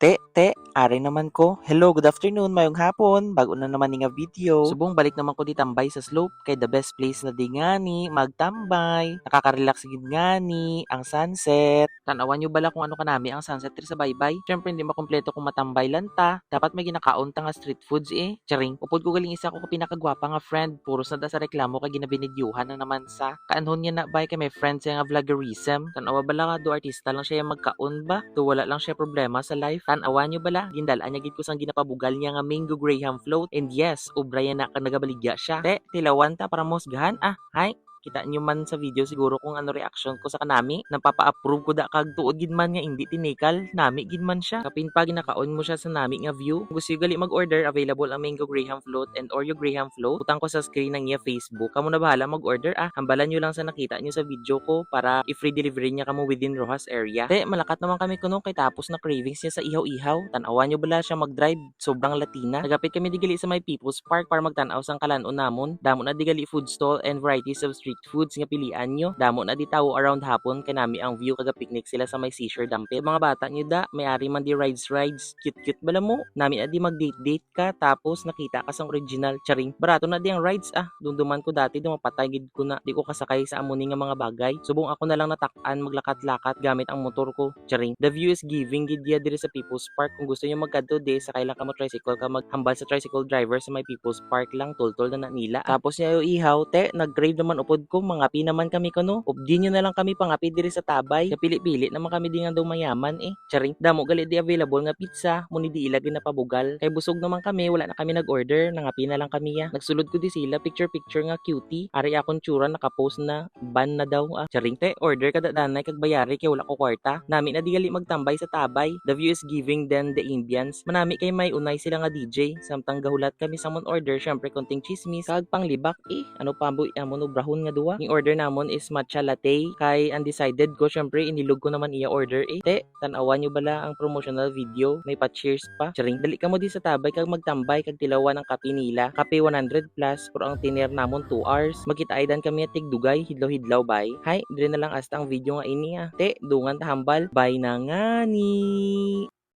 Te, te, ari naman ko. Hello, good afternoon, mayong hapon. Bago na naman nga video. Subong balik naman ko di tambay sa slope kay the best place na di ngani magtambay. Nakaka-relax gid ngani ang sunset. Tanawan nyo bala kung ano kanami ang sunset diri sa baybay. Syempre hindi makompleto kung matambay lang ta. Dapat may ginakaon nga street foods eh. Charing, upod ko galing isa ko ka pinakagwapa nga friend. Puros na da sa reklamo kay ginabinidyuhan na naman sa. Kaanhon niya na bay kay may friends nga vloggerism. Tanawa bala nga do artista lang siya magkaon ba? Do wala lang siya problema sa life. Tanawa nyo bala, gindalaan niya gid ko sang ginapabugal niya nga mango graham float. And yes, ubra na ka nagabaligya siya. Te, tilawan ta para mosgahan. Ah, hi. Kita nyo man sa video siguro kung ano reaction ko sa kanami. Napapa-approve ko da kag tuod gid man nga hindi tinikal. Nami gid man siya. Kapin pa ginakaon mo siya sa nami nga view. Kung gusto gali mag-order, available ang Mango Graham Float and Oreo Graham Float. Utang ko sa screen ng iya Facebook. Kamu na bahala mag-order ah. Hambalan nyo lang sa nakita nyo sa video ko para i-free delivery niya kamo within Rojas area. Te, malakat naman kami kuno kay tapos na cravings niya sa ihaw-ihaw. Tanawan nyo bala siya mag-drive. Sobrang Latina. Nagapit kami digali sa may People's Park para magtanaw sang kalanon namon. Damo na digali food stall and varieties of street foods nga pilian nyo. Damo na di tawo around hapon kay nami ang view kaga picnic sila sa may seashore dampit. Mga bata nyo da, may ari man di rides rides. Cute cute bala mo. Nami na di mag date date ka tapos nakita ka sang original charing. Barato na di ang rides ah. Dunduman ko dati dumapatay gid ko na di ko kasakay sa amuni nga mga bagay. Subong ako na lang natak-an maglakat-lakat gamit ang motor ko. Charing. The view is giving gid diya diri sa People's Park. Kung gusto niyo magkadto di sakay lang ka mo tricycle ka maghambal sa tricycle driver sa may People's Park lang tultol na na nila. Tapos niya ihaw te nag-crave naman upod ko mga pi naman kami kuno. Updi nyo na lang kami pangapi diri sa tabay. Kapili-pili naman kami di nga daw mayaman eh. Charing. Damo gali di available nga pizza. Muni di ilagay na pabugal. Kay busog naman kami wala na kami nag-order. Nangapi na lang kami ya. Nagsulod ko di sila picture picture nga cutie. Ari akong tsura nakapost na ban na daw ah. Charing te order ka danay kag kay wala ko kwarta. Nami na di gali magtambay sa tabay. The view is giving then the ambience. Manami kay may unay sila nga DJ. Samtang gahulat kami sa mon order syempre konting chismis kag panglibak eh. Ano pa boy amon ubrahon nga duwa. Yung order namon is matcha latte. Kay undecided ko syempre inilog ko naman iya order eh. Te, tanawan nyo bala ang promotional video. May pa-cheers pa. Charing, dali ka mo di sa tabay kag magtambay kag tilawan ang kape nila. Kape 100 plus pero ang tiner namon 2 hours. Magkita aydan kami at tigdugay hidlaw-hidlaw bay. Hay, dire na lang hasta ang video nga ini ah. Te, dungan ta hambal. Bye na nga ni.